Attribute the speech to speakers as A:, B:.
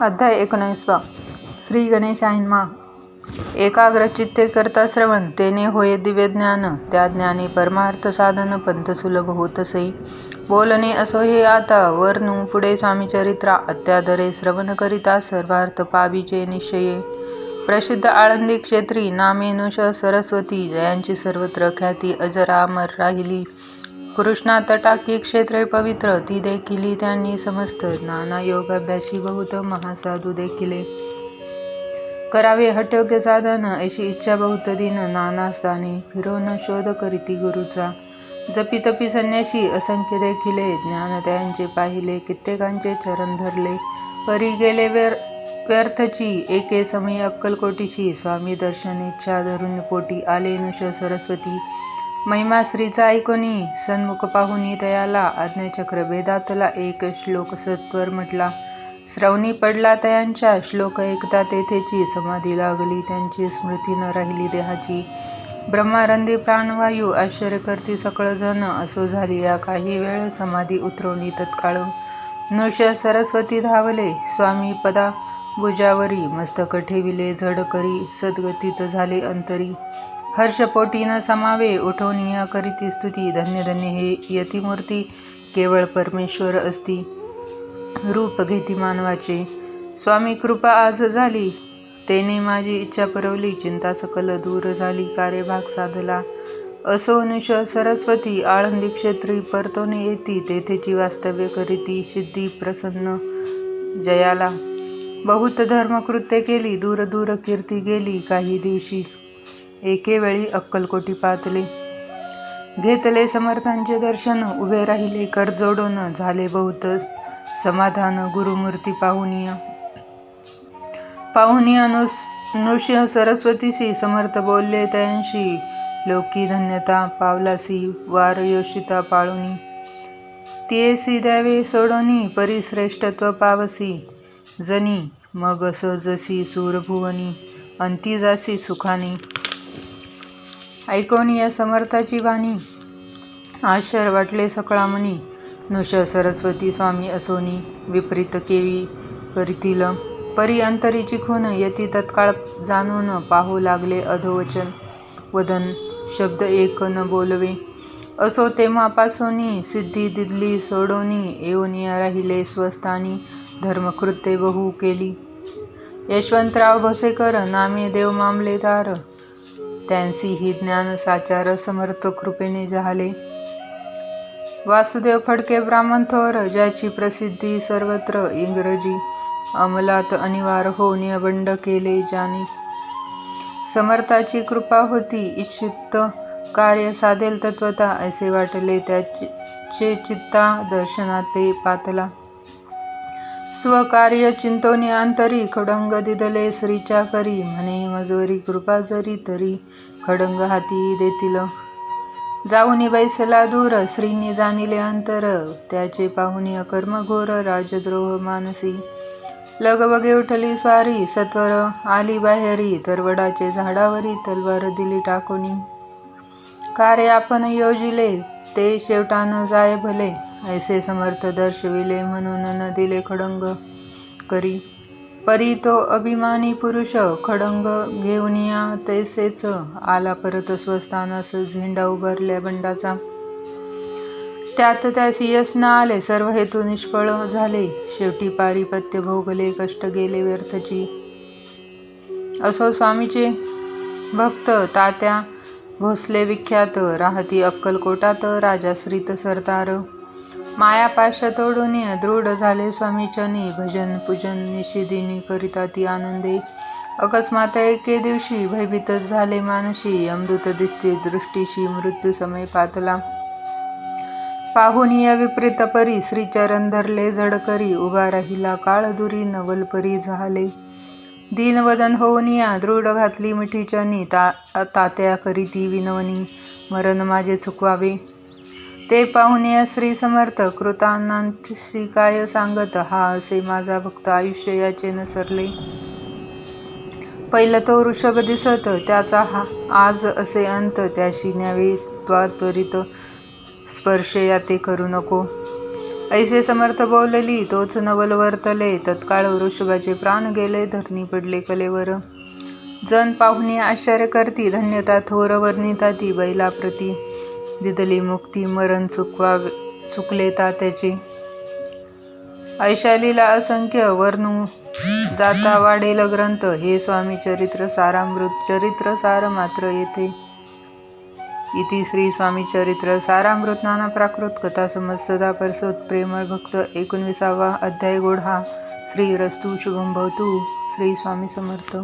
A: अध्याय एकोणीसवा. श्री गणेशायनमा एकाग्रचित्ते करता श्रवण तेने होय दिव्य ज्ञान त्या ज्ञाने परमार्थ साधन पंथ सुलभ होतसे. बोलणे असो हे आता वर्णू पुढे स्वामीचरित्रा अत्यादरे श्रवण करिता सर्वार्थ पाबीचे निश्चये. प्रसिद्ध आळंदी क्षेत्री नामेनुष सरस्वती जयांची सर्वत्र ख्याती अजरामर राहिली. कृष्णा तटाकी क्षेत्रे पवित्र ती देखिली त्यांनी समस्त नाना योगाभ्यासी बहुत महासाधू देखिले करावे हटयोग्य साधन अशी इच्छा बहुत दिन नाना स्थाने फिरोन शोध करीती गुरुचा. जपी तपी संन्याशी असंख्य देखिले ज्ञान त्यांचे पाहिले कित्येकांचे चरण धरले. परी गेले व्यर व्यर्थची एके समयी अक्कलकोटीची. स्वामी दर्शन इच्छा धरून पोटी आले नुष सरस्वती. महिमा श्रीचा ऐकोनी सन्मुख पाहुनी तयाला आज्ञाचक्र वेदातला एक श्लोक सत्वर म्हटला. श्रवणी पडला तयांच्या श्लोक एकदा तेथेची समाधी लागली. त्यांची स्मृती न राहिली देहाची. ब्रह्मारंदी प्राणवायू आश्चर्य करती असो झाली या काही वेळ समाधी उतरवणी तत्काळ. नृष सरस्वती धावले. स्वामी पदा. भुजावरी मस्तक ठेविले. झड करी. सद्गतीत झाले अंतरी. हर्षपोटी न समावे उठवनिया करीती स्तुती धन्य धन्य हे यतिमूर्ती केवळ परमेश्वर असती. रूप घेती मानवाचे. स्वामी कृपा आज झाली. तेने माझी इच्छा परवली चिंता सकल दूर झाली कार्यभाग साधला. असो नुष सरस्वती आळंदी क्षेत्री परतोने येती तेथेची वास्तव्य करीती सिद्धी प्रसन्न जयाला. बहुत धर्मकृत्य केली दूर दूर कीर्ती गेली काही दिवशी एके वेळी अक्कलकोटी पातले घेतले समर्थांचे दर्शन उभे राहिले करजोडून झाले बहुत समाधान गुरुमूर्ती पाहुनिया. पाहुनिया नृष्य सरस्वतीशी समर्थ बोलले तयांशी लोकी धन्यता पावलासी वार योषिता पाळुनी. तेसी द्यावे सोडोनी परिश्रेष्ठत्व पावसी. जनी मग सहजसी सूरभुवनी अंती जासी सुखानी. ऐकून या समर्थाची वाणी. आश्चर्य वाटले सकळामणी. नुष सरस्वती स्वामी असोनी विपरीत केवी करीतील. परी अंतरीची खून यती तत्काळ जाणून पाहू लागले अधोवचन. वदन शब्द एक न बोलवे. असो तेव्हापासोनी सिद्धी दिदली सोडोनी. येऊनिया राहिले स्वस्थानी. धर्मकृत्ये बहु केली. यशवंतराव भोसेकर नामे देव मामलेदार. त्यांसी ही ज्ञान साचार समर्थ कृपेने झाले. वासुदेव फडके ब्राह्मण थोर ज्याची प्रसिद्धी सर्वत्र इंग्रजी अंमलात अनिवार हो बंड केले ज्याने समर्थाची कृपा होती इच्छित कार्य साधेल तत्वता असे वाटले त्याचे चित्ता दर्शनात ते पातला. स्वकार्य चिंतोनी आंतरी खडंग दिदले श्रीच्या करी. म्हणे मजवरी कृपा जरी तरी खडंग हाती देतील. जाऊनी बैसला दूर श्रीनी जाणिले अंतर. त्याचे पाहुणी अकर्मघोर राजद्रोह मानसी. लगबगे उठली स्वारी सत्वर आली बाहेरी. तरवडाचे झाडावरी तलवार दिली टाकोनी. कार्य आपण योजिले ते शेवटानं जाय भले. ऐसे समर्थ दर्शविले म्हणून न दिले खडंग करी. परी तो अभिमानी पुरुष खडंग घेऊन या तैसेच आला परत स्वस्थानास झेंडा उभारल्या बंडाचा. त्यात त्यास यश न आले सर्व हेतू निष्फळ झाले. शेवटी पारिपत्य भोगले कष्ट गेले व्यर्थची. असो स्वामीचे भक्त तात्या भोसले विख्यात राहती अक्कलकोटात राजाश्रित सरदार. मायापाश तोडून दृढ झाले स्वामीचनी भजन पूजन निशिदिनी करिता ती आनंदे. अकस्मात एके दिवशी भयभीतच झाले मानशी अमृत दिसते दृष्टीशी मृत्यू समय पातला. पाहून या विपरीत परी श्रीचरण धरले जडकरी. उभा राहिला काळदुरी दुरी नवलपरी झाले. दीनवदन होऊन या दृढ घातली मिठीच्यानी ता तात्या करीती विनवनी मरण माझे चुकवावे. ते पाहुणे श्री समर्थ कृतानांशी काय सांगत हा असे माझा भक्त आयुष्य याचे नसरले. पहिलं तो वृषभ दिसत त्याचा हा आज असे अंत त्याशी न्यावे त्वरित स्पर्श या ते करू नको. ऐसे समर्थ बोलली तोच नवल वर्तले. तत्काळ वृषभाचे प्राण गेले धरणी पडले कलेवर. जन पाहुणे आश्चर्य करती धन्यता थोर वर्णिता ती बैलाप्रती. दिदली मुक्ती मरण चुकवा चुकले त्याचे ऐशालीला असंख्य वर्णू जाता वाढेल ग्रंथ हे स्वामी चरित्र सारामृत चरित्र सार मात्र येथे इति श्री स्वामी चरित्र सारामृत नाना प्राकृत कथा समज सदा परसोत प्रेमळ भक्त एकोणविसावा अध्याय गोढा श्री रस्तू शुभम भवतु श्री स्वामी समर्थ.